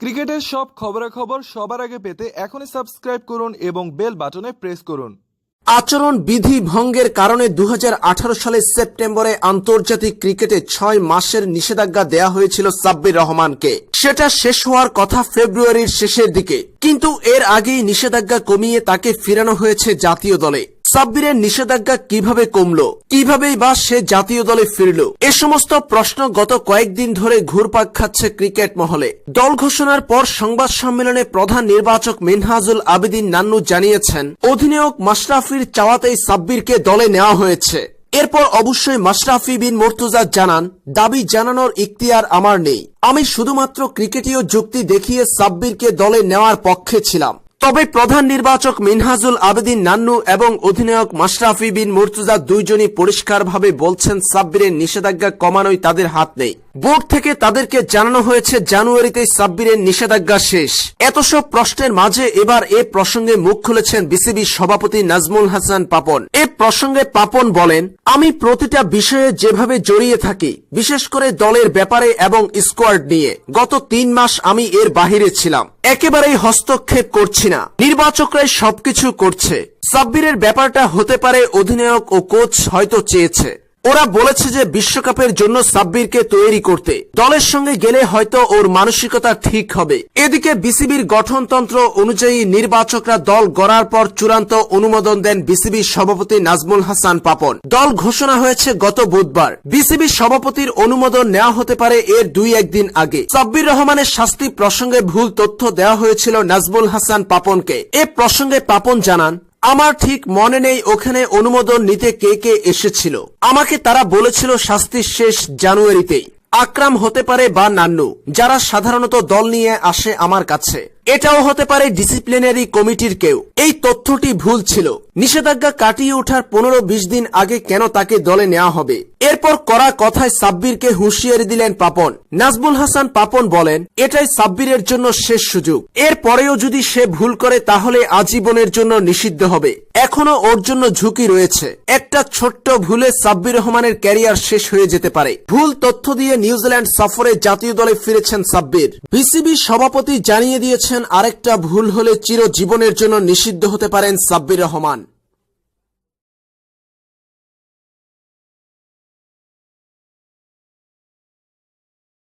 ক্রিকেটের সব খবরাখবর সবার আগে পেতে এখনই সাবস্ক্রাইব করুন এবং বেল বাটনে প্রেস করুন। আচরণ বিধি ভঙ্গের কারণে দু হাজার আঠারো সালের সেপ্টেম্বরে আন্তর্জাতিক ক্রিকেটে ছয় মাসের নিষেধাজ্ঞা দেয়া হয়েছিল সাব্বির রহমানকে। সেটা শেষ হওয়ার কথা ফেব্রুয়ারির শেষের দিকে। কিন্তু এর আগেই নিষেধাজ্ঞা কমিয়ে তাকে ফিরানো হয়েছে জাতীয় দলে। সাব্বিরের নিষেধাজ্ঞা কীভাবে কমলো? কিভাবেই বা সে জাতীয় দলে ফিরল? এ সমস্ত প্রশ্ন গত কয়েকদিন ধরে ঘুরপাক খাচ্ছে ক্রিকেট মহলে। দল ঘোষণার পর সংবাদ সম্মেলনে প্রধান নির্বাচক মিনহাজুল আবেদিন নান্নু জানিয়েছেন, অধিনায়ক মাশরাফির চাওয়াতেই সাব্বিরকে দলে নেওয়া হয়েছে। এরপর অবশ্যই মাশরাফি বিন মোর্তুজা জানান, দাবি জানানোর ইখতিয়ার আমার নেই। আমি শুধুমাত্র ক্রিকেটীয় যুক্তি দেখিয়ে সাব্বিরকে দলে নেওয়ার পক্ষে ছিলাম। তবে প্রধান নির্বাচক মিনহাজুল আবেদিন নান্নু এবং অধিনায়ক মাশরাফি বিন মুর্তুজা দুইজনই পরিষ্কারভাবে বলছেন, সাব্বিরের নিষেধাজ্ঞা কমানোই তাদের হাত নেই। বোর্ড থেকে তাদেরকে জানানো হয়েছে জানুয়ারিতে সাব্বিরের নিষেধাজ্ঞা শেষ। এত সব প্রশ্নের মাঝে এবার এ প্রসঙ্গে মুখ খুলেছেন বিসিবি সভাপতি নাজমুল হাসান পাপন। এ প্রসঙ্গে পাপন বলেন, আমি প্রতিটা বিষয়ে যেভাবে জড়িয়ে থাকি, বিশেষ করে দলের ব্যাপারে এবং স্কোয়াড নিয়ে, গত তিন মাস আমি এর বাহিরে ছিলাম। একেবারেই হস্তক্ষেপ করছি না। নির্বাচকরাই সবকিছু করছে। সাব্বিরের ব্যাপারটা হতে পারে অধিনায়ক ও কোচ হয়তো চেয়েছে। ওরা বলেছে যে বিশ্বকাপের জন্য সাব্বিরকে তৈরি করতে। দলের সঙ্গে গেলে হয়তো ওর মানসিকতা ঠিক হবে। এদিকে বিসিবির গঠনতন্ত্র অনুযায়ী নির্বাচকরা দল গড়ার পর চূড়ান্ত অনুমোদন দেন বিসিবি সভাপতি নাজমুল হাসান পাপন। দল ঘোষণা হয়েছে গত বুধবার। বিসিবির সভাপতির অনুমোদন নেওয়া হতে পারে এর দুই একদিন আগে। সাব্বির রহমানের শাস্তি প্রসঙ্গে ভুল তথ্য দেওয়া হয়েছিল নাজমুল হাসান পাপনকে। এ প্রসঙ্গে পাপন জানান আমার ঠিক মনে নেই ওখানে অনুমোদন নিতে কে কে এসেছিল। আমাকে তারা বলেছিল শাস্তি শেষ জানুয়ারিতেই। আক্রাম হতে পারে বা নান্নু, যারা সাধারণত দল নিয়ে আসে আমার কাছে। এটাও হতে পারে ডিসিপ্লিনারি কমিটির কেউ। এই তথ্যটি ভুল ছিল। নিষেধাজ্ঞা কাটিয়ে ওঠার পনেরো বিশ দিন আগে কেন তাকে দলে নেওয়া হবে? এরপর করা কথায় সাব্বিরকে হুঁশিয়ারি দিলেন পাপন। নাজবুল হাসান পাপন বলেন, এটাই সাব্বিরের জন্য শেষ সুযোগ। এর পরেও যদি সে ভুল করে তাহলে আজীবনের জন্য নিষিদ্ধ হবে। এখনও ওর জন্য ঝুঁকি রয়েছে। একটা ছোট্ট ভুলে সাব্বির রহমানের ক্যারিয়ার শেষ হয়ে যেতে পারে। ভুল তথ্য দিয়ে নিউজিল্যান্ড সফরে জাতীয় দলে ফিরেছেন সাব্বির। বিসিবি সভাপতি জানিয়ে দিয়েছেন আরেকটা ভুল হলে চিরজীবনের জন্য নিষিদ্ধ হতে পারেন সাব্বির রহমান।